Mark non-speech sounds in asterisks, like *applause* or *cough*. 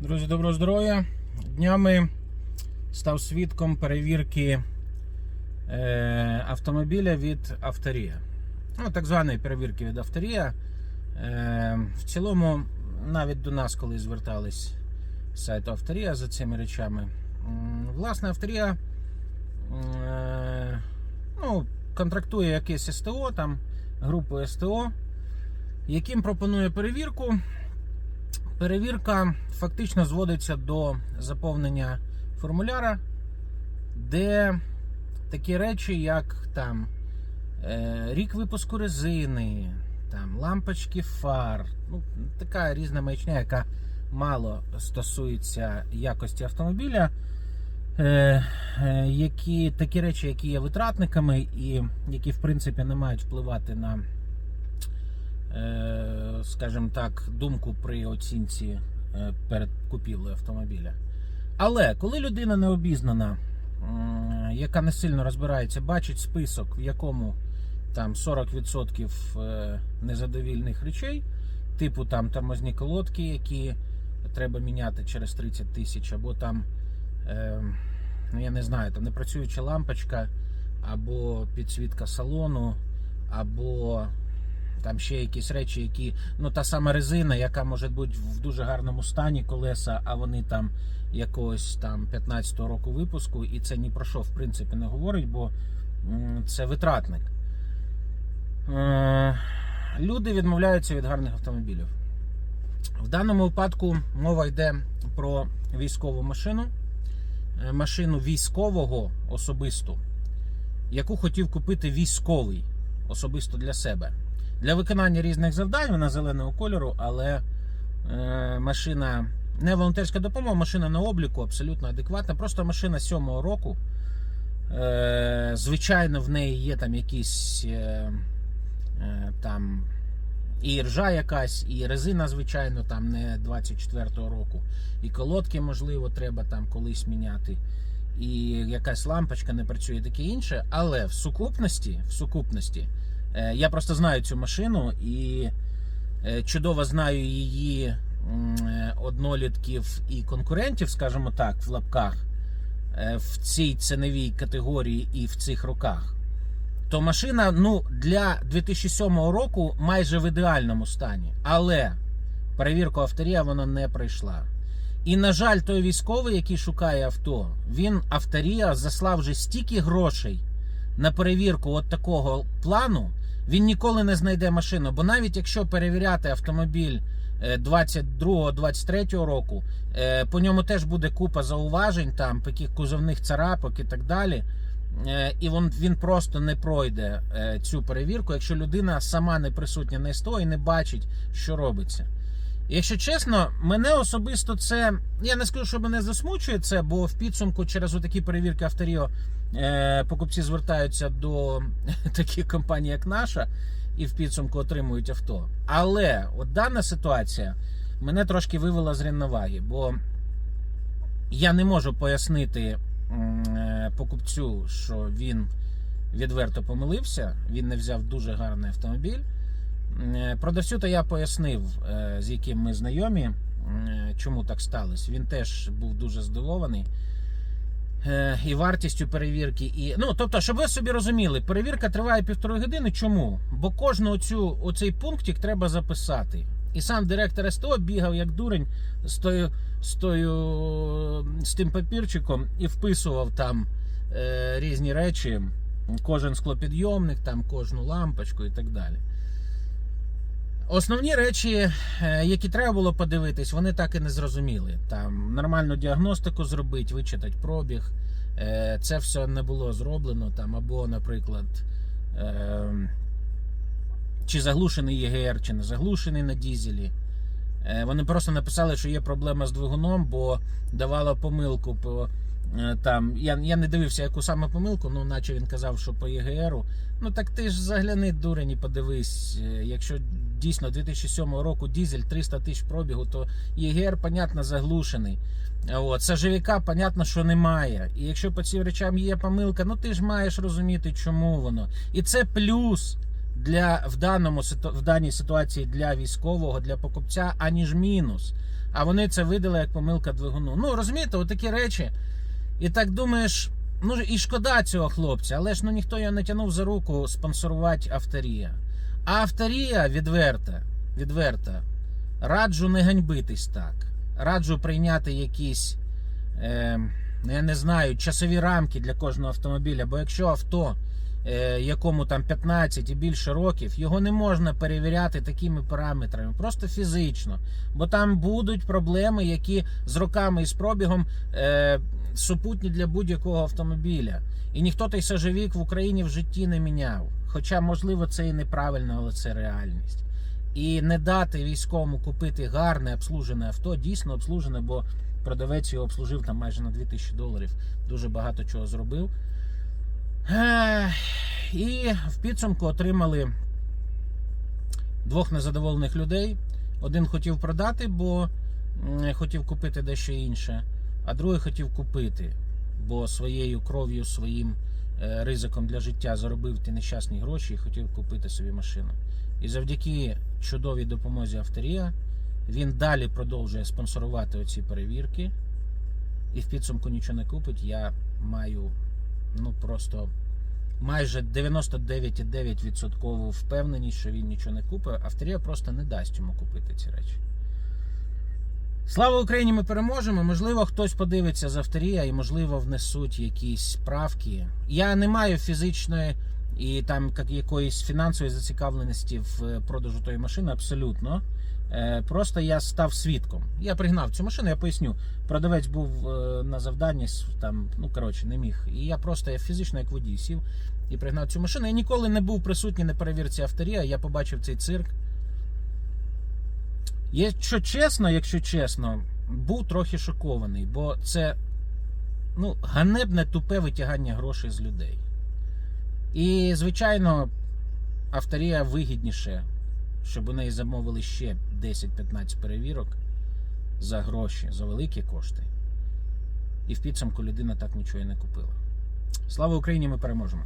Друзі, доброго здоров'я. Днями став свідком перевірки е, автомобіля від Авторія. Ну, так званої перевірки від Авторія. Е, в цілому, навіть до нас, коли звертались з сайту Авторія за цими речами. Власне, Авторія е, ну, контрактує якесь СТО, там, групу СТО, яким пропонує перевірку. Перевірка фактично зводиться до заповнення формуляра, де такі речі, як там е, рік випуску резини, там лампочки фар, ну, така різна маячня, яка мало стосується якості автомобіля. Е, е, які, такі речі, які є витратниками і які, в принципі, не мають впливати на скажімо так, думку при оцінці е, перед купівлею автомобіля. Але коли людина не обізнана, яка не сильно розбирається, бачить список, в якому там 40% е, незадовільних речей, типу там тормозні колодки, які треба міняти через 30 тисяч, або там, е, ну я не знаю, там непрацююча лампочка, або підсвітка салону, або там ще якісь речі, які. Ну, та сама резина, яка може бути в дуже гарному стані колеса, а вони там якогось там 15-го року випуску, і це ні про що в принципі не говорить, бо це витратник. Е, Люди відмовляються від гарних автомобілів. В даному випадку мова йде про військову машину, е, машину військового особисту, яку хотів купити військовий особисто для себе. Для виконання різних завдань вона зеленого кольору, але е, машина не волонтерська допомога, машина на обліку абсолютно адекватна. Просто машина сьомого року. Е, звичайно, в неї є там якісь е, е, там і ржа якась, і резина, звичайно, там не 24-го року. І колодки, можливо, треба там колись міняти. І якась лампочка не працює, таке інше. Але в сукупності, в сукупності Я просто знаю цю машину і е, чудово знаю її е, однолітків і конкурентів, скажімо так, в лапках е, в цій ціновій категорії і в цих роках. То машина ну, для 2007 року майже в ідеальному стані. Але перевірку авторія вона не пройшла. І, на жаль, той військовий, який шукає авто, він авторія заслав вже стільки грошей на перевірку от такого плану, він ніколи не знайде машину. Бо навіть якщо перевіряти автомобіль 22-23 року, е, по ньому теж буде купа зауважень, там таких кузовних царапок і так далі. Е, І він, він просто не пройде е, цю перевірку, якщо людина сама не присутня на СТО і не бачить, що робиться. Якщо чесно, мене особисто це. Я не скажу, що мене засмучує це, бо в підсумку через отакі перевірки авторіо е, покупці звертаються до *laughs* таких компаній, як наша, і в підсумку отримують авто. Але от дана ситуація мене трошки вивела з рівноваги, бо я не можу пояснити е, покупцю, що він відверто помилився, він не взяв дуже гарний автомобіль. Е, Продавцю то я пояснив, е, з яким ми знайомі, е, чому так сталося. Він теж був дуже здивований. І вартістю перевірки, і ну тобто, щоб ви собі розуміли, перевірка триває півтори години. Чому? Бо кожну оцю оцей пунктик треба записати. І сам директор СТО бігав як дурень з тою, з тою з тим папірчиком і вписував там е, різні речі, кожен склопідйомник, там кожну лампочку і так далі. Основні речі, е, які треба було подивитись, вони так і не зрозуміли. Там нормальну діагностику зробити, вичитати пробіг. Е, Це все не було зроблено. Там, або, наприклад, е, чи заглушений ЄГР, чи не заглушений на дізелі. Е, Вони просто написали, що є проблема з двигуном, бо давало помилку по. Е, Там я, я не дивився, яку саме помилку, ну наче він казав, що по ЄГРу. Ну так ти ж загляни дурень і подивись. е, Якщо дійсно 2007 року дізель 300 тисяч пробігу, то ЄГР, понятно, заглушений. От, сажовика, понятно, що немає. І якщо по цим речам є помилка, ну ти ж маєш розуміти, чому воно. І це плюс для в даному в даній ситуації для військового, для покупця, аніж мінус. а вони це видали як помилка двигуну. Ну, розумієте, отакі речі. І так думаєш, ну і шкода цього хлопця, але ж ну ніхто його не тягнув за руку спонсорувати авторія. А авторія відверта, відверта. Раджу не ганьбитись так. Раджу прийняти якісь, е, я не знаю, часові рамки для кожного автомобіля. Бо якщо авто, якому там 15 і більше років, його не можна перевіряти такими параметрами, просто фізично. Бо там будуть проблеми, які з роками і з пробігом е, супутні для будь-якого автомобіля. І ніхто той сажевік в Україні в житті не міняв. Хоча, можливо, це і неправильно, але це реальність. І не дати військовому купити гарне обслужене авто, дійсно обслужене, бо продавець його обслужив там майже на 2000 доларів. Дуже багато чого зробив. І в підсумку отримали двох незадоволених людей. Один хотів продати, бо хотів купити дещо інше, а другий хотів купити, бо своєю кров'ю, своїм е, ризиком для життя заробив ті нещасні гроші і хотів купити собі машину. І завдяки чудовій допомозі авторія він далі продовжує спонсорувати оці перевірки. І в підсумку нічого не купить. Я маю ну просто майже 99,9% впевненість, що він нічого не купить. Авторія просто не дасть йому купити ці речі. Слава Україні! Ми переможемо. Можливо, хтось подивиться з авторія і, можливо, внесуть якісь правки. Я не маю фізичної і там якоїсь фінансової зацікавленості в продажу тої машини, абсолютно. Е, Просто я став свідком. Я пригнав цю машину, я поясню. Продавець був е, на завданні, там, ну коротше, не міг. І я просто я фізично, як водій, сів і пригнав цю машину. Я ніколи не був присутній на перевірці авторія. Я побачив цей цирк. Якщо чесно, якщо чесно, був трохи шокований, бо це ну, ганебне тупе витягання грошей з людей. І, звичайно, авторія вигідніше, щоб у неї замовили ще 10-15 перевірок за гроші, за великі кошти. І в підсумку людина так нічого і не купила. Слава Україні! Ми переможемо!